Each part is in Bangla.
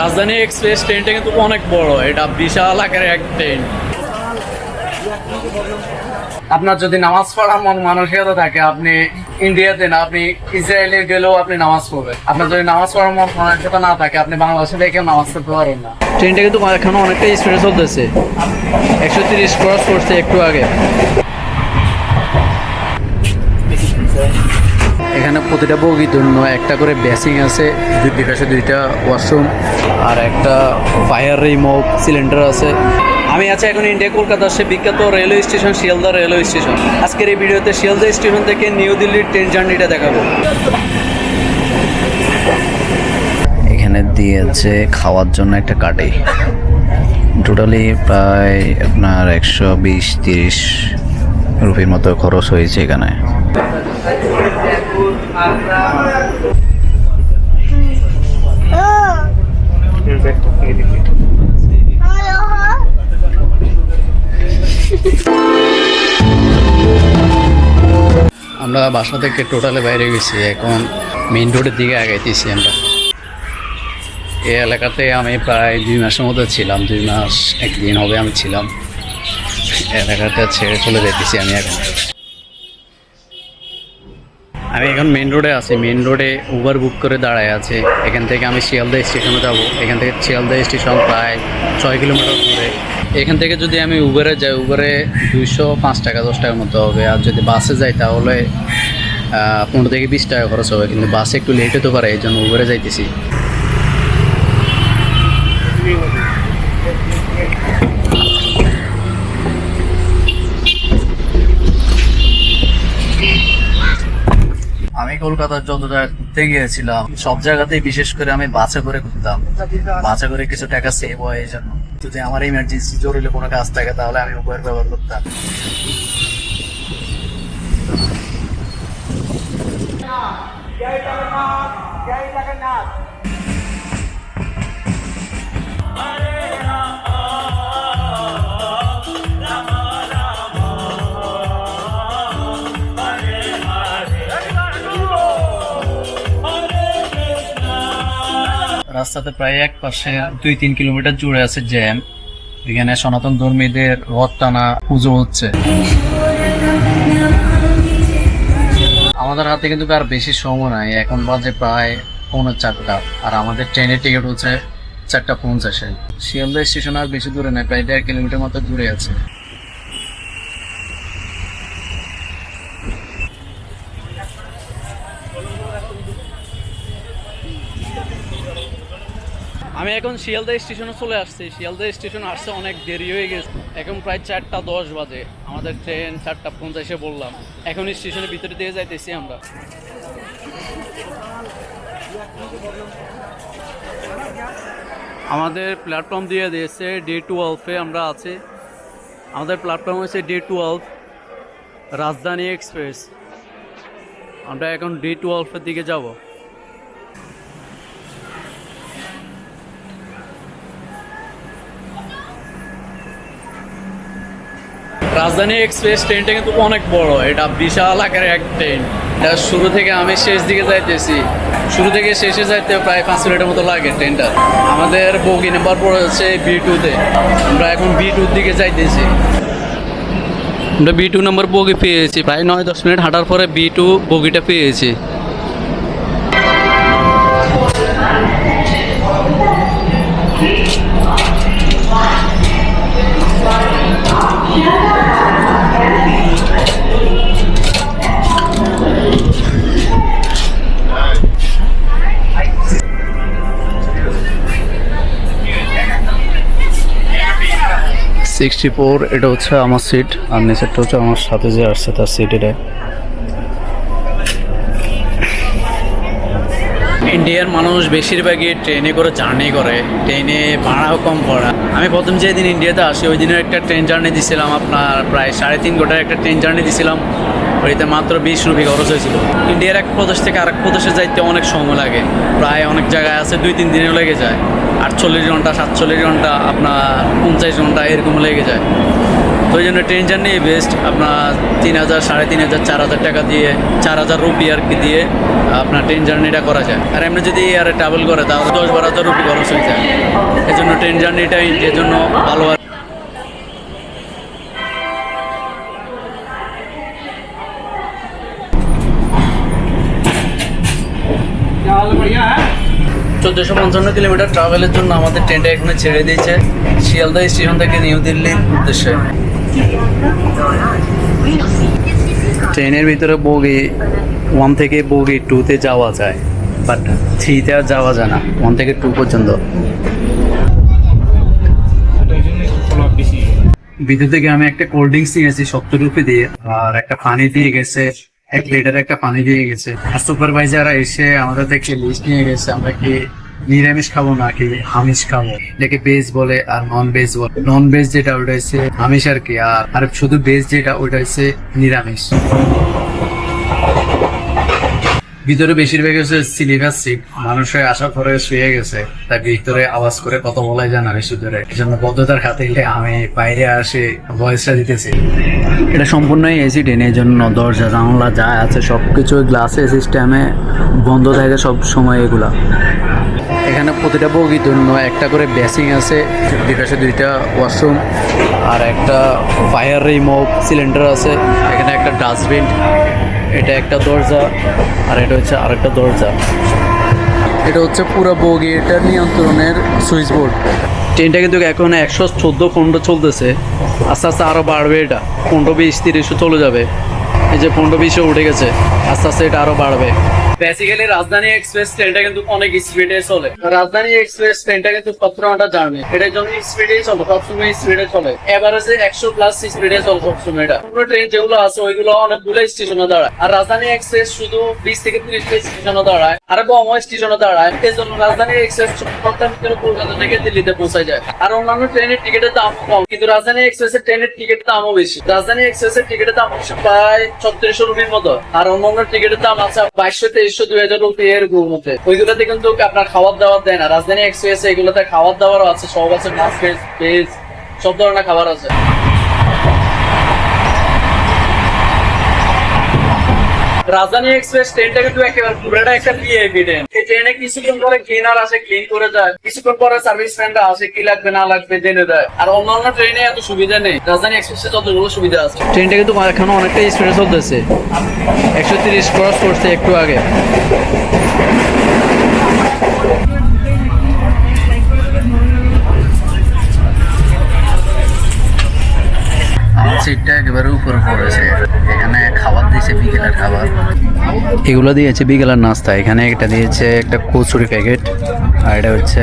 রাজধানী এক্সপ্রেস ট্রেনটা কিন্তু অনেক বড়। এটা বিশাল আকারের এক ট্রেন আপনার যদি নামাজ পড়ার মন মানসিকতা থাকে আপনি ইন্ডিয়াতে না আপনি ইসরায়েলে গেলেও আপনি নামাজ পড়বেন। আপনার যদি নামাজ পড়ার মন মানসিকতা না থাকে আপনি বাংলাদেশে দেখে নামাজ পড়তে পারেন না। ট্রেনটা কিন্তু এখনও অনেকটা স্পিডে চলতেছে। একশো তিরিশ ক্রস করছে একটু আগে। এখানে প্রতিটা বগির জন্য একটা করে বেসিং আছে, দুই পাশে দুইটা ওয়াশরুম আর একটা ফায়ার রিমোভ সিলিন্ডার আছে। আমি আছি এখন ইন্ডিয়া কলকাতার সে বিখ্যাত railway station, Sealdah railway station. আজকের এই ভিডিওতে শিয়ালদা স্টেশন থেকে নিউ দিল্লির ট্রেন জার্নিটা দেখাবো। এখানে দিয়েছে খাওয়ার জন্য একটা কাটে টোটালি প্রায় আপনার একশো বিশ, তিরিশ রুপির মতো খরচ হয়েছে এখানে। আমরা বাসা থেকে টোটালে বাইরে গেছি, এখন মেইন রোডের দিকে আগাইতেছি আমরা। এই এলাকাতে আমি প্রায় দুই মাসের মতো ছিলাম, দুই মাস একদিন হবে আমি ছিলাম। এলাকাটা ছেড়ে চলে যেতেছি আমি এখন। আমি এখন মেন রোডে আছি। মেন রোডে উবার বুক করে দাঁড়ায় আছে। এখান থেকে আমি শিয়ালদা স্টেশনে যাব। এখান থেকে শিয়ালদা স্টেশন প্রায় ছয় কিলোমিটার দূরে। এখান থেকে যদি আমি উবারে যাই উবারে দুইশো পাঁচ টাকা, দশ টাকার মতো হবে। আর যদি বাসে যাই, তাহলে পনেরো থেকে বিশ টাকা খরচ হবে। কিন্তু বাসে একটু লেট হতে পারে, এই জন্য উবারে যাইতেছি আমি কলকাতার যত জায়গায় ঘুরতে গিয়েছিলাম সব জায়গাতেই বিশেষ করে আমি বাসে করে ঘুরতাম। বাসে করে কিছু টাকা সেভ হয় এই জন্য। যদি আমার ইমার্জেন্সি জরুরি কোনো কাজ থাকে, তাহলে আমি উবের ব্যবহার করতাম। রাস্তাতে প্রায় এক পাশে দুই, তিন কিলোমিটার জুড়ে আছে জ্যাম। এখানে সনাতন ধর্মীদের রথ টানা পুজো হচ্ছে। আমাদের হাতে কিন্তু আর বেশি সময় নাই। এখন বাজে প্রায় পৌনে চারটা। আর আমাদের ট্রেনের টিকিট হচ্ছে চারটা পঞ্চাশে। শিয়ালদা স্টেশন আর বেশি দূরে নাই প্রায় দেড় কিলোমিটার মতো দূরে আছে। আমি এখন শিয়ালদা স্টেশনে চলে আসছি। শিয়ালদা স্টেশন আসছে অনেক দেরি হয়ে গেছে। এখন প্রায় চারটা দশ বাজে। আমাদের ট্রেন চারটা পঞ্চাশে বললাম। এখন স্টেশনের ভিতরে দিয়ে যাইতেছি আমরা। আমাদের প্ল্যাটফর্ম দিয়ে দিয়েছে ডে টুয়েলভে আমরা আছি। আমাদের প্ল্যাটফর্ম হচ্ছে ডে টুয়েলভ রাজধানী এক্সপ্রেস আমরা এখন ডে টুয়েলভের দিকে যাব। রাজধানী এক্সপ্রেস ট্রেনটা কিন্তু অনেক বড়। এটা বিশাল আকারের এক ট্রেন এটা শুরু থেকে আমি শেষ দিকে যাইতেছি। শুরু থেকে শেষে যাইতে প্রায় পাঁচ মিনিটের মতো লাগে ট্রেনটা আমাদের বগি নাম্বার পড়ে হচ্ছে বি টুতে আমরা এখন বি টুর দিকে যাইতেছি। আমরা বি টু নাম্বার বগি পেয়েছি। প্রায় নয় দশ মিনিট হাঁটার পরে বি টু বগিটা পেয়েছি। সিক্সটি ফোর এটা হচ্ছে আমার সিট আর নিচেরটা হচ্ছে আমার সাথে যে আসছে তার সিট এটা। ইন্ডিয়ার মানুষ বেশিরভাগই ট্রেনে করে জার্নি করে। ট্রেনে ভাড়াও কম পড়া। আমি প্রথম যেদিন ইন্ডিয়াতে আসি, ওই দিনের একটা ট্রেন জার্নি দিছিলাম আপনার প্রায় সাড়ে তিন ঘণ্টার একটা ট্রেন জার্নি দিছিলাম। ওইতে মাত্র বিশ রুপি খরচ হয়েছিল। ইন্ডিয়ার এক প্রদেশ থেকে আরেক প্রদেশে যাইতে অনেক সময় লাগে। প্রায় অনেক জায়গায় আছে, দুই তিন দিনও লেগে যায়। আটচল্লিশ ঘণ্টা, সাতচল্লিশ ঘণ্টা, আপনার পঞ্চাশ ঘণ্টা এরকম লেগে যায়। তো ওই জন্য ট্রেন জার্নি বেস্ট আপনার তিন হাজার, সাড়ে তিন হাজার, চার হাজার টাকা দিয়ে, চার হাজার রুপি আর কি দিয়ে আপনার ট্রেন জার্নিটা করা যায়। আর এমনি যদি এয়ারে ট্রাভেল করে, তাহলে দশ বারো হাজার রুপি খরচ হয়ে যায়। এই জন্য ট্রেন জার্নিটাই ইন্ডিয়ার জন্য ভালো চোদ্দোশো পঞ্চান্ন কিলোমিটার ট্রাভেলের জন্য আমাদের ট্রেনটা এখানে ছেড়ে দিয়েছে। শিয়ালদা স্টেশন থেকে নিউ দিল্লির উদ্দেশ্যে। ট্রেনের ভিতরে বগি ওয়ান থেকে বগি টুতে যাওয়া যায় বাট থ্রিতে আর যাওয়া যায় না ওয়ান থেকে টু পর্যন্ত। ভিতর থেকে আমি একটা কোল্ড ড্রিঙ্কস নিয়েছি সত্তর রুপি দিয়ে, আর একটা পানি দিয়ে গেছে, এক লিটার একটা পানি দিয়ে গেছে। আর সুপারভাইজার এসে আমাদের থেকে লিস্ট নিয়ে গেছে, আমরা কি নিরামিষ খাব নাকি আমিষ খাব? এটাকে ভেজ বলে আর নন ভেজ বলে। নন ভেজ যেটা, ওটা হচ্ছে আমিষ আর কি, আর শুধু ভেজ যেটা, ওটা হচ্ছে নিরামিষ। ভিতরে বেশিরভাগ হচ্ছে সিলিভার সিট মানুষের আশা করে শুয়ে গেছে। তাই ভিতরে আওয়াজ করে কত বলাই যায় না বেশি দূরে। এই জন্য বদ্ধতার খাতিরে আমি বাইরে আসে ভয়েসটা দিতেছি। এটা সম্পূর্ণই এসি এই জন্য দরজা, জানলা যা আছে সবকিছু গ্লাসে সিস্টেমে বন্ধ থাকে সব সময় এগুলা। প্রতিটা বগির জন্য একটা করে বেসিং আছে, দুই পাশে দুইটা ওয়াশরুম, আর একটা ফায়ার রিমোভ সিলিন্ডার আছে, এখানে একটা ডাস্টবিন, এটা একটা দরজা, আর এটা হচ্ছে আরেকটা দরজা। এটা হচ্ছে পুরো বগি, এটা নিয়ন্ত্রণের সুইচ বোর্ড। ট্রেনটা কিন্তু এখন একশো চোদ্দ পনেরো চলতেছে, আস্তে আস্তে আরও বাড়বে এটা, পনেরো বিশ তিরিশও চলে যাবে। এই যে পনেরো বিশে উঠে গেছে, আস্তে আস্তে এটা আরও বাড়বে। বেসিক্যালি রাজধানী এক্সপ্রেস ট্রেনটা কিন্তু অনেক স্পিডে চলে। রাজধানী এক্সপ্রেস ট্রেনটা কিন্তু সতেরো ঘণ্টা জার্নি এটার জন্য স্পিডে চলে, সবসময় স্পিডে চলে। এভারেজে একশো প্লাস স্পিডে চলে সবসময় এটা। পুরো ট্রেন যেগুলো আছে, ওইগুলো অনেকগুলো স্টেশনে দাঁড়ায়। আর রাজধানী এক্সপ্রেস শুধু বিশ থেকে তিরিশ স্টেশনে দাঁড়ায়। আর কম স্টেশনে দাঁড়ায়। এই জন্য রাজধানী এক্সপ্রেস দিল্লিতে পৌঁছায় যায়। আর অন্যান্য ট্রেনের টিকিটের দাম কিন্তু ট্রেনের বেশি। রাজধানী দাম প্রায় ছত্রিশশো রুপির মতো। আর অন্যান্য টিকিটের দাম আছে বাইশশো, তেইশশো দুই হাজার রুপি এর মধ্যে। কিন্তু আপনার খাবার দাবার দেয় না। রাজধানী এক্সপ্রেস এগুলোতে খাবার দাবারও আছে। সব আছে ভেজ, সব ধরনের খাবার আছে। রাজধানী এক্সপ্রেস ট্রেনটা কিন্তু একেবারে পুরোটা একটা ভিআইপি ট্রেন এই ট্রেনে কিছুক্ষণ পরে ক্লিনার আসে ক্লিন করে যায় কিছুক্ষণ পরে সার্ভিস ম্যানরা আসে, কি লাগবে, না লাগবে, জেনে দেয়। আর অন্যান্য ট্রেনে এত সুবিধা নেই। রাজধানী এক্সপ্রেসে যতগুলো সুবিধা আছে। ট্রেনটা কিন্তু এখনও অনেকটাই স্পিডে চলতেছে। একশো তিরিশ ক্রস করছে একটু আগে। সিটটা একেবারে উপরে পড়েছে। এখানে খাবার দিয়েছে বিকেলের খাবার। এগুলো দিয়েছে বিকেলের নাস্তা। এখানে এটা দিয়েছে একটা কচুরি প্যাকেট, আর এটা হচ্ছে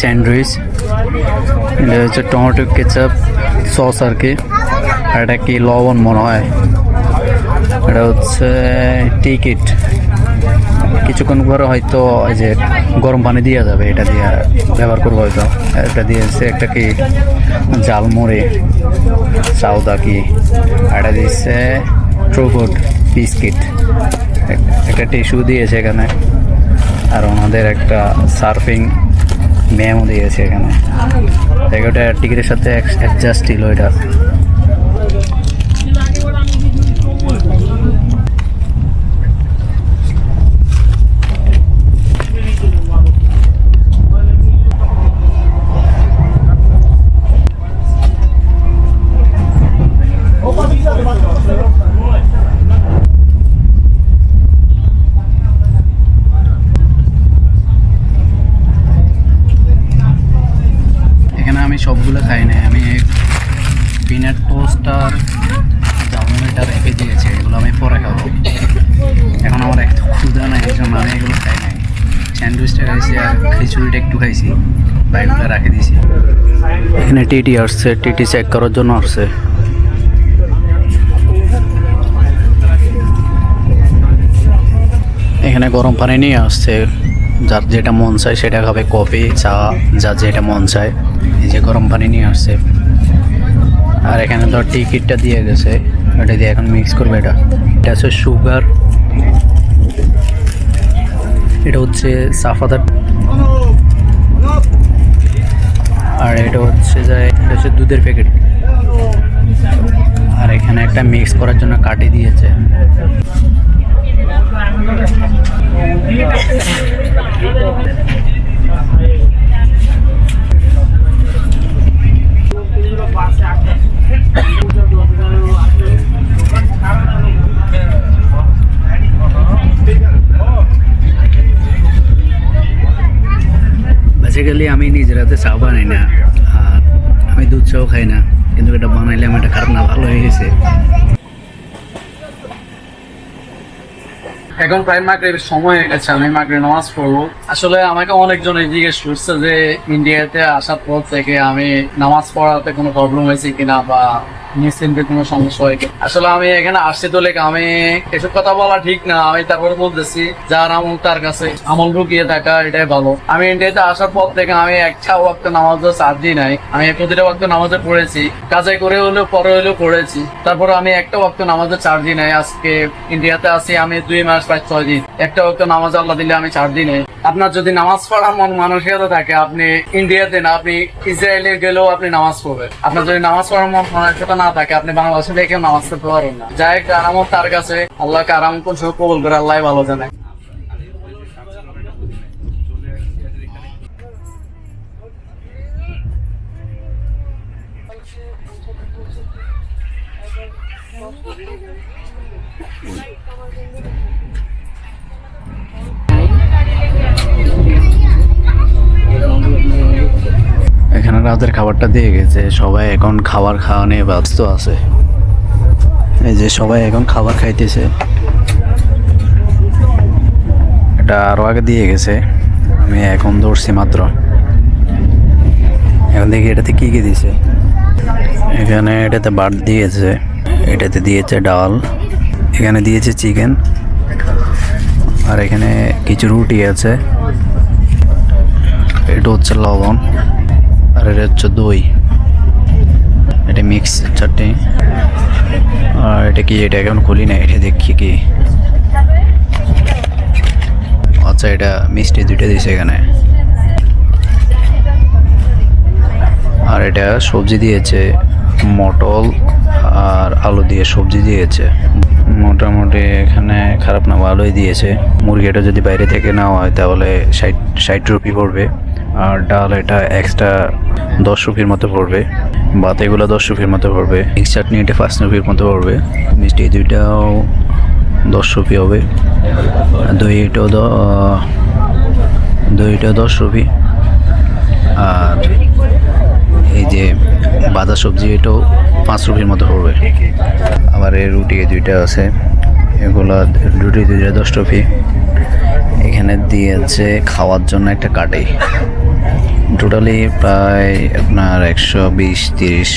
স্যান্ডউইচ, এটা হচ্ছে টমেটো কেচাপ, সস আর কি, আর এটা কি লবণ মনে হয়। এটা হচ্ছে টিকিট। কিছুক্ষণ পরে হয়তো এই যে গরম পানি দেওয়া যাবে, এটা দিয়ে ব্যবহার করব হয়তো। এটা দিয়েছে একটা কি জালমুড়ি চাউদা কি, এটা দিচ্ছে ট্রুগুড বিস্কিট একটা টিস্যু দিয়েছে এখানে, আর ওনাদের একটা সার্ফিং ম্যামও দিয়েছে এখানে। জায়গাটা টিকিটের সাথে অ্যাডজাস্ট ছিল এটা। টিটি আসছে টিটি চেক করার জন্য আসছে। এখানে গরম পানি নিয়ে আসছে। যার যেটা মন চায় সেটা খাবে, কফি, চা, যার যেটা মন চায়। এই যে গরম পানি নিয়ে আসছে। আর এখানে ধর টিকিটটা দিয়ে গেছে। এটা দিয়ে এখন মিক্স করবে এটা। এটা হচ্ছে সুগার এটা হচ্ছে সাফাদার। আর এটা হচ্ছে যে এটা হচ্ছে দুধের প্যাকেট। আর এখানে একটা মিক্স করার জন্য কাটি দিয়েছে বেসিক্যালি আমি নিজের হাতে চা বানাই না। আর আমি দুধ চাও খাই না। কিন্তু এটা বানাইলে আমার এটা খারাপ না, ভালো হয়ে গেছে। এখন প্রায় মাগরিবের সময় হয়ে গেছে, আমি মাগরিব নামাজ পড়ব। আসলে আমাকে অনেকজন জিজ্ঞেস করছে যে, ইন্ডিয়াতে আসার পর থেকে আমি নামাজ পড়াতে কোনো প্রবলেম হয়েছে কিনা বা কোনো সমস্যা হয় আসলে আমি এখানে আসছি তো লেখা, আমি এসব কথা বলা ঠিক না, আমি তারপরে বলতেছি যার আমল তার কাছে, আমল থাকা, এটাই ভালো। আমি ইন্ডিয়াতে আসার পর থেকে আমি একটা ওয়াক্ত চার দিন নাই, আমি প্রতিটা ওয়াক্ত নামাজে পড়েছি, কাজে করে হলেও, পরে হলেও পড়েছি। তারপরে আমি একটা ওয়াক্ত চার দিন নাই, আজকে ইন্ডিয়াতে আছি আমি দুই মাস প্রায় ছয় দিন। একটা ওয়াক্ত নামাজ আল্লাহ দিলে আমি চার দিনে আপনার যদি নামাজ পড়ার মন মানসিকতা থাকে, আপনি ইন্ডিয়াতে না, আপনি ইসরায়েলে গেলেও আপনি নামাজ পড়বেন। আপনার যদি নামাজ পড়ার মন মানসিকতা না থাকে, আপনি বাংলাদেশে দেখে নামাজ পড়তে পারেন না। যাই আরাম তার কাছে আল্লাহকে আরাম কোন সময় কবল করে আল্লাহ ভালো জানে। এখানে রাতের খাবারটা দিয়ে গেছে। সবাই এখন খাবার খাওয়া নিয়ে ব্যস্ত আছে। এই যে সবাই এখন খাবার খাইতেছে। এটা আরও আগে দিয়ে গেছে। আমি এখন দৌড়ছি মাত্র। এখন দেখি এটাতে কি কি দিছে। এখানে এটাতে বাট দিয়েছে। এটাতে দিয়েছে ডাল। এখানে দিয়েছে চিকেন। আর এখানে কিছু রুটি আছে। এটা হচ্ছে লবণ। আর এটা হচ্ছে দই। এটা মিক্স চাটনি। আর এটা কি, এটা এখন খুলি না এটা দেখি কি। আচ্ছা এটা মিষ্টি দুইটা দিয়েছে এখানে। আর এটা সবজি দিয়েছে, মটল আর আলু দিয়ে সবজি দিয়েছে। মোটামুটি এখানে খারাপ না, ভালোই দিয়েছে। মুরগিটা যদি বাইরে থেকে নেওয়া হয়, তাহলে ষাট ষাট রুপি পড়বে। আর ডাল এটা এক্সট্রা দশ রুপির মতো পড়বে, ভাত এগুলো দশ রুপির মতো পড়বে মিক্স চাটনি এটা পাঁচ রুপির মতো পড়বে, মিষ্টি দুইটাও দশ রুপি হবে দই এটাও দ- দইটা দশ রুপি, আর এই যে বাঁধা সবজি এটাও পাঁচ রুপির মতো পড়বে, আবার এই রুটি দুইটা আছে, এগুলো রুটি দুইটা দশ রুপি এখানে দিয়েছে খাওয়ার জন্য একটা কাটে টোটালি প্রায় আপনার একশো বিশ, তিরিশ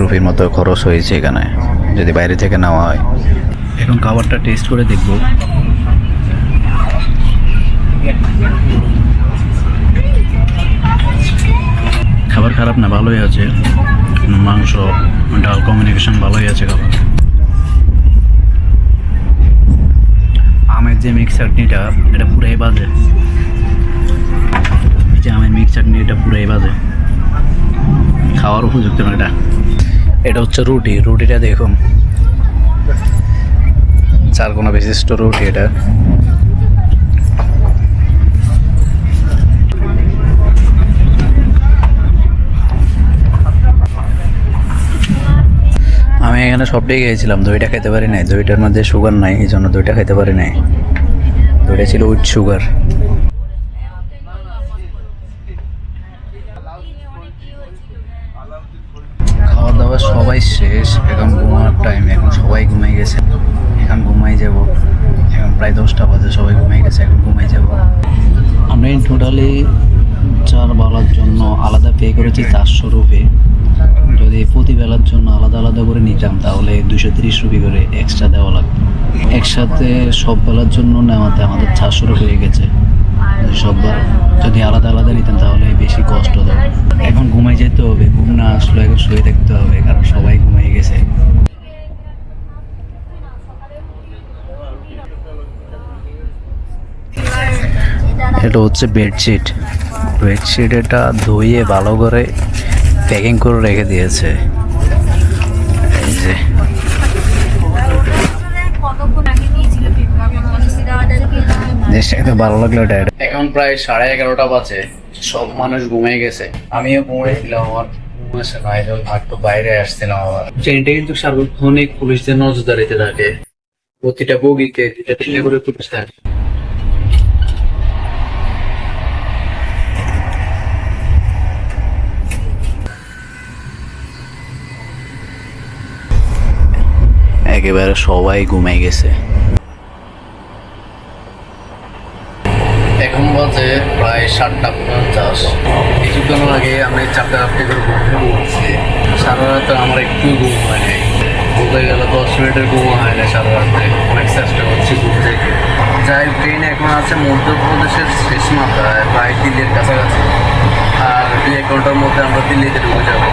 রুপির মতো খরচ হয়েছে এখানে, যদি বাইরে থেকে নেওয়া হয়। এখন খাবারটা টেস্ট করে দেখব। খাবার খারাপ না, ভালোই আছে। মাংস, ডাল কমিউনিকেশন ভালোই আছে খাবার। যে মিক্স চাটনিটা, এটা পুরাই বাজে। যে আমের মিক্স চাটনি এটা পুরাই বাজে। খাওয়ার উপযুক্ত না এটা। এটা হচ্ছে রুটি। রুটিটা দেখুন। চার কোনো বিশিষ্ট রুটি এটা। এখানে সবটাই খেয়েছিলাম, দইটা খেতে পারি নাই। দইটার মধ্যে সুগার নাই, এই জন্য দইটা খেতে পারি নাই। দইটা ছিল উইথ সুগার খাওয়া দাওয়া সবাই শেষ, এখন ঘুমানোর টাইম এখন সবাই ঘুমাই গেছে। এখন ঘুমাই যাব। এখন প্রায় দশটা বাজে, সবাই ঘুমাই গেছে, এখন ঘুমাই যাব। আমরা টোটালি চার বেলার জন্য আলাদা পে করেছি, চারশো রুপি। যদি প্রতি বেলার জন্য আলাদা আলাদা করে নিতাম, তাহলে দুশো তিরিশ রুপি করে এক্সট্রা দেওয়া লাগতো। একসাথে সব বেলার জন্য নেওয়াতে আমাদের চারশো রুপি হয়ে গেছে। সব বার- যদি আলাদা আলাদা নিতাম তাহলে বেশি কষ্ট হতো। এখন ঘুমাই যেতে হবে, ঘুম না আসলে এখন শুয়ে থাকতে হবে, কারণ সবাই ঘুমাই গেছে। এটা হচ্ছে বেডশিট বেডশিট এটা ধুয়ে ভালো করে প্যাকিং করে রেখে দিয়েছে। এই ভালো লাগল এটা। এখন প্রায় সাড়ে এগারোটা বাজে। সব মানুষ ঘুমিয়ে গেছে। আমিও ঘুমিয়েছিলাম আমার। ঘুম না এই জন্য একটু বাইরে আসছিলাম আবার। ট্রেনটা কিন্তু সার্বক্ষণিক পুলিশদের নজরদারিতে থাকে। প্রতিটা বগিতে দুটা তিনটে করে পুলিশ থাকে। একেবারে সবাই ঘুমিয়ে গেছে। এখন বাজে প্রায় সাতটা পঞ্চাশ। কিছুক্ষণ আগে আমি চারটা চারটে করে ঘুম উঠছি। সারা রাতে আমার একটু ঘুম হয় নাই। বলতে গেলে দশ মিনিটের ঘুম হয় না সারা রাতে। অনেক চেষ্টা করছি ঘুম থেকে। যাই ট্রেন এখন আছে মধ্যপ্রদেশের শেষ মাত্রায় প্রায় দিল্লির কাছাকাছি। আর দুই এক ঘণ্টার মধ্যে আমরা দিল্লিতে ঢুকে যাব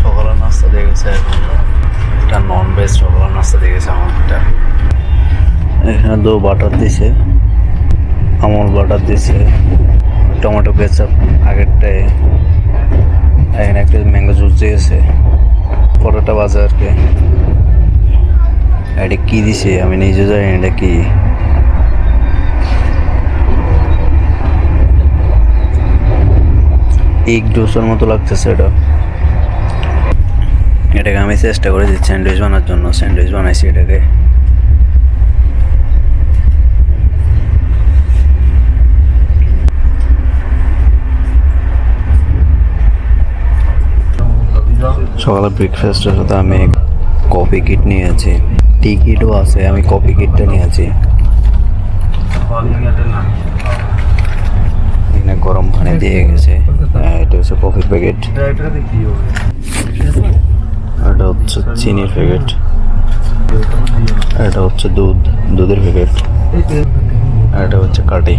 সকালের নাস্তা দিয়ে গেছে এখন এটা নন ভেজ সকালের নাস্তা দিয়ে গেছে আমারটা এখানে দো বাটার দিছে, আমল বাটার দিছে, টমেটো কেচাপ আগেরটায় এখানে একটা ম্যাঙ্গো জুস দিয়েছে, পরোটা বাজে আর কি। এটা কী দিছে? আমি নিজে জানি এটা কি। এগ ডোসার মতো লাগতেছে এটা। এটাকে আমি চেষ্টা করেছি স্যান্ডউইচ বানার জন্য, স্যান্ডউইচ বানাইছি এটাকে। সকালে ব্রেকফাস্টের সাথে আমি কফি কিট নিয়েছি। টি কিটও আছে আমি কফি কিটটা নিয়েছি। এখানে গরম পানি দিয়ে গেছে। হ্যাঁ, এটা হচ্ছে কফির প্যাকেট এটা হচ্ছে চিনির প্যাকেট এটা হচ্ছে দুধ দুধের প্যাকেট এটা হচ্ছে কাটি।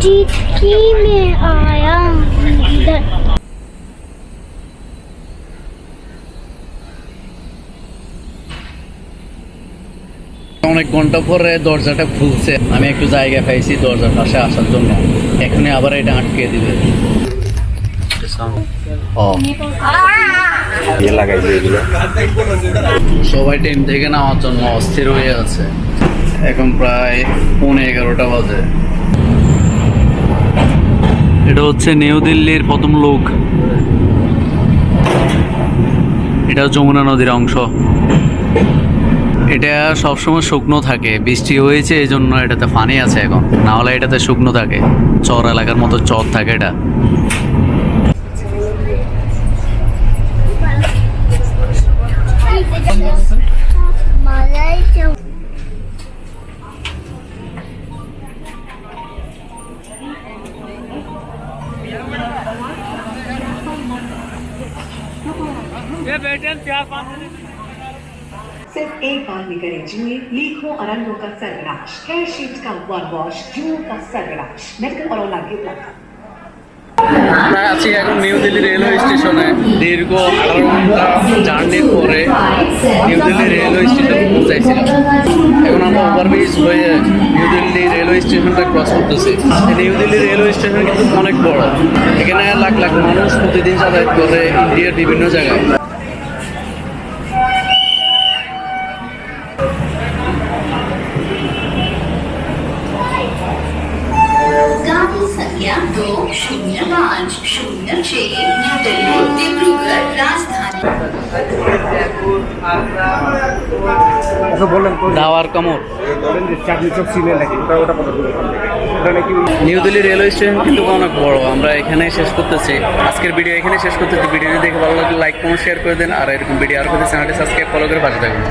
जीत की मैं आया हूँ इधर অনেক ঘন্টা পরে দরজাটা খুলছে আমি একটু জায়গা পাইছি দরজার পাশে আসার জন্য এখনই আবার এটা আটকে দিবে ও সবাই টিম থেকে নেওয়ার জন্য অস্থির হয়ে আছে এখন প্রায় পৌনে এগারোটা বাজে এটা হচ্ছে নিউ দিল্লির প্রথম লোক। এটা যমুনা নদীর অংশ। এটা সবসময় শুকনো থাকে। বৃষ্টি হয়েছে এই জন্য এটাতে পানি আছে এখন। না হলে এটাতে শুকনো থাকে। চর এলাকার মতো চর থাকে এটা। करें जुए लाखों अरंगों का सर्वनाश हेयर शीट का वन वॉश जुओं का सर्वनाश मेडिकल और ऑनलाइन भी उपलब्ध প্রায় আছি এখন নিউ দিল্লি রেলওয়ে স্টেশনে দীর্ঘ আঠারো ঘন্টা জার্নির পরে নিউ দিল্লি রেলওয়ে স্টেশনে পৌঁছাইছিলাম এখন আমরা ওভারব্রিজ হয়ে নিউ দিল্লি রেলওয়ে স্টেশনটা ক্রস করতেছি এই নিউ দিল্লি রেলওয়ে স্টেশন কিন্তু অনেক বড় এখানে লাখ লাখ মানুষ প্রতিদিন যাতায়াত করে ইন্ডিয়ার বিভিন্ন জায়গায় থেকে এটা নাকি? নিউ দিল্লি রেলওয়ে স্টেশন কিন্তু অনেক বড়। আমরা এখানে শেষ করতেছি। আজকের ভিডিও এখানে শেষ করতেছি। ভিডিওটি দেখে ভালো লাগলে লাইক কমেন্ট শেয়ার করে দেন। আর এরকম ভিডিও আর করতে চ্যানেলটি সাবস্ক্রাইব ফলো করে পাশে থাকুন।